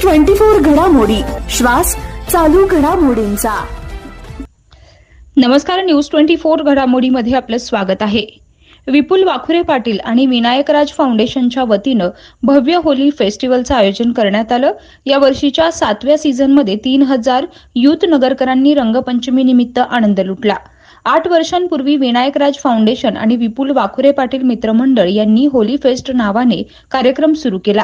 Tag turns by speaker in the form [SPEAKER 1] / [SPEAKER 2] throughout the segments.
[SPEAKER 1] Twenty four घडामोडी. श्वास चालू घडामोडींचा.
[SPEAKER 2] नमस्कार न्यूज ट्वेंटी फोर घडामोडीमध्ये आपलं स्वागत आहे. विपुल वाखुरे पाटील आणि विनायकराज फाउंडेशनच्या वतीनं भव्य होली फेस्टिवलचं आयोजन करण्यात आलं. या वर्षीच्या सातव्या सीझनमध्ये तीन हजार युथ नगरकरांनी रंगपंचमी निमित्त आनंद लुटला. आठ वर्षांपूर्वी विनायकराज फाउंडेशन आणि विपुल वाखुरे पाटील मित्रमंडळ यांनी होली फेस्ट नावाने कार्यक्रम सुरू केला.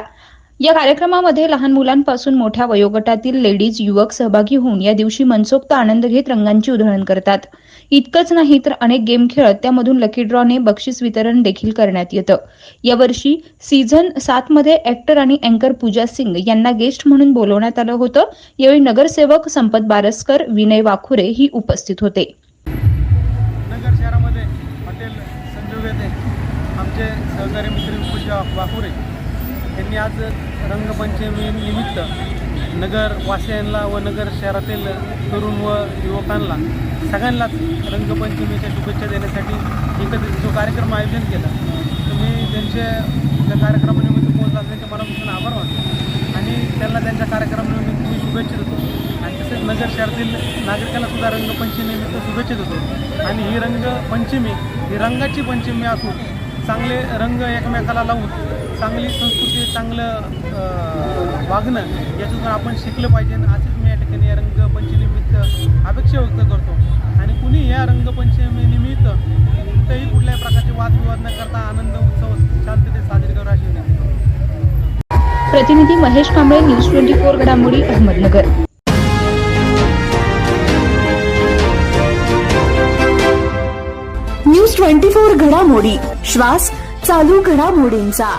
[SPEAKER 2] या कार्यक्रमामध्ये लहान मुलांपासून मोठ्या वयोगटातील लेडीज युवक सहभागी होऊन या दिवशी मनसोक्त आनंद घेत रंगांची उधळण करतात. इतकंच नाही तर अनेक गेम खेळत त्यामधून लकी ड्रॉने बक्षीस वितरण देखील करण्यात येतं. यावर्षी सीझन सात मध्ये ऍक्टर आणि अँकर पूजा सिंग यांना गेस्ट म्हणून बोलवण्यात आलं होतं. यावेळी नगरसेवक संपत बारसकर विनय वाखुरे ही उपस्थित होते.
[SPEAKER 3] नगर शहरामध्ये हॉटेल संजोग येथे आमचे सहकारी मित्र पूजा वाखुरे त्यांनी आज रंगपंचमी निमित्त नगर वासियांना व नगर शहरातील तरुण व युवकांना सगळ्यांनाच रंगपंचमीच्या शुभेच्छा देण्यासाठी एकत्रित जो कार्यक्रम आयोजन केला तर मी त्यांचे त्या कार्यक्रमानिमित्त पोहोचला त्यांच्या मनापासून आभार मानतो. आणि त्यांना त्यांच्या कार्यक्रमानिमित्त मी शुभेच्छा देतो. आणि तसेच नगर शहरातील नागरिकांना सुद्धा रंगपंचमीनिमित्त शुभेच्छा देतो. आणि ही रंगपंचमी ही रंगाची पंचमी असून चांगले रंग एकमेकाला लावून चांगली संस्कृती चांगलं वागणं याच्यातून आपण शिकलं पाहिजे आणि असंच मी या ठिकाणी या रंगपंचमीनिमित्त अपेक्षा व्यक्त करतो. आणि कुणी या रंगपंचमीनिमित्त कुठेही कुठल्याही प्रकारचे वादविवाद न करता आनंद उत्सव शांततेत साजरे करू अशी विनंती.
[SPEAKER 2] प्रतिनिधी Mahesh Kamble news twenty four घडामोडी अहमदनगर.
[SPEAKER 1] न्यूज ट्वेंटी फोर घडामोडी श्वास चालू घडामोडींचा.